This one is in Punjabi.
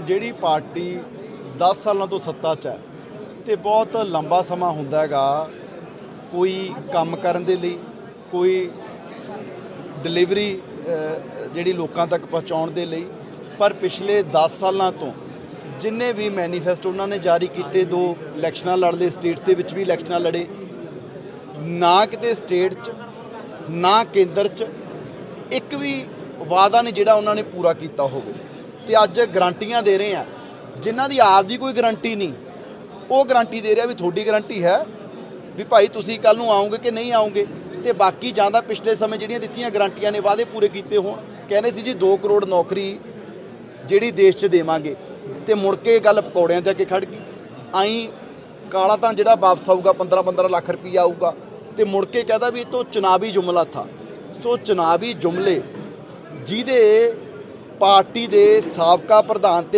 ਜਿਹੜੀ ਪਾਰਟੀ 10 ਸਾਲਾਂ ਤੋਂ ਸੱਤਾ 'ਚ ਹੈ ਤੇ ਬਹੁਤ ਲੰਬਾ ਸਮਾਂ ਹੁੰਦਾ ਹੈਗਾ ਕੋਈ ਕੰਮ ਕਰਨ ਦੇ ਲਈ, ਕੋਈ ਡਿਲੀਵਰੀ ਜਿਹੜੀ ਲੋਕਾਂ ਤੱਕ ਪਹੁੰਚਾਉਣ ਦੇ ਲਈ। ਪਰ ਪਿਛਲੇ 10 ਸਾਲਾਂ ਤੋਂ ਜਿੰਨੇ ਵੀ ਮੈਨੀਫੈਸਟੋ ਉਹਨਾਂ ਨੇ ਜਾਰੀ ਕੀਤੇ, ਦੋ ਇਲੈਕਸ਼ਨਾਂ ਲੜਦੇ ਸਟੇਟਸ ਦੇ ਵਿੱਚ ਵੀ ਇਲੈਕਸ਼ਨਾਂ ਲੜੇ, ਨਾ ਕਿਤੇ ਸਟੇਟ 'ਚ, ਨਾ ਕੇਂਦਰ 'ਚ, ਇੱਕ ਵੀ ਵਾਅਦਾ ਨਹੀਂ ਜਿਹੜਾ ਉਹਨਾਂ ਨੇ ਪੂਰਾ ਕੀਤਾ ਹੋਵੇ। ਤੇ ਅੱਜ ਗਰੰਟੀਆਂ ਦੇ ਰਹੇ ਆ। ਜਿਨ੍ਹਾਂ ਦੀ ਆਪ ਦੀ ਕੋਈ ਗਰੰਟੀ ਨਹੀਂ, ਉਹ ਗਰੰਟੀ ਦੇ ਰਿਹਾ ਵੀ ਤੁਹਾਡੀ ਗਰੰਟੀ ਹੈ ਵੀ ਭਾਈ ਤੁਸੀਂ ਕੱਲ ਨੂੰ ਆਉਂਗੇ ਕਿ ਨਹੀਂ ਆਉਂਗੇ ਤੇ ਬਾਕੀ ਜਾਂਦਾ ਪਿਛਲੇ ਸਮੇਂ ਜਿਹੜੀਆਂ ਦਿੱਤੀਆਂ ਗਰੰਟੀਆਂ ਨੇ ਵਾਅਦੇ ਪੂਰੇ ਕੀਤੇ ਹੋਣ। ਕਹਿੰਦੇ ਸੀ ਜੀ 2 ਕਰੋੜ ਨੌਕਰੀ ਜਿਹੜੀ ਦੇਸ਼ 'ਚ ਦੇਵਾਂਗੇ ਤੇ ਮੁੜ ਕੇ ਗੱਲ ਪਕੌੜਿਆਂ ਤੇ ਆ ਕੇ ਖੜ ਗਈ। ਆਈ ਕਾਲਾ ਤਾਂ ਜਿਹੜਾ ਵਾਪਸ ਆਊਗਾ 15 15 ਲੱਖ ਰੁਪਈਆ ਆਊਗਾ ਤੇ ਮੁੜ ਕੇ ਕਹਦਾ ਵੀ ਇਹ ਤੋਂ ਚੁਣਾਵੀ ਜੁਮਲਾ ਥਾ। ਸੋ ਚੁਣਾਵੀ ਜੁਮਲੇ ਜਿਹਦੇ ਪਾਰਟੀ ਦੇ ਸਾਬਕਾ ਪ੍ਰਧਾਨ ਤੇ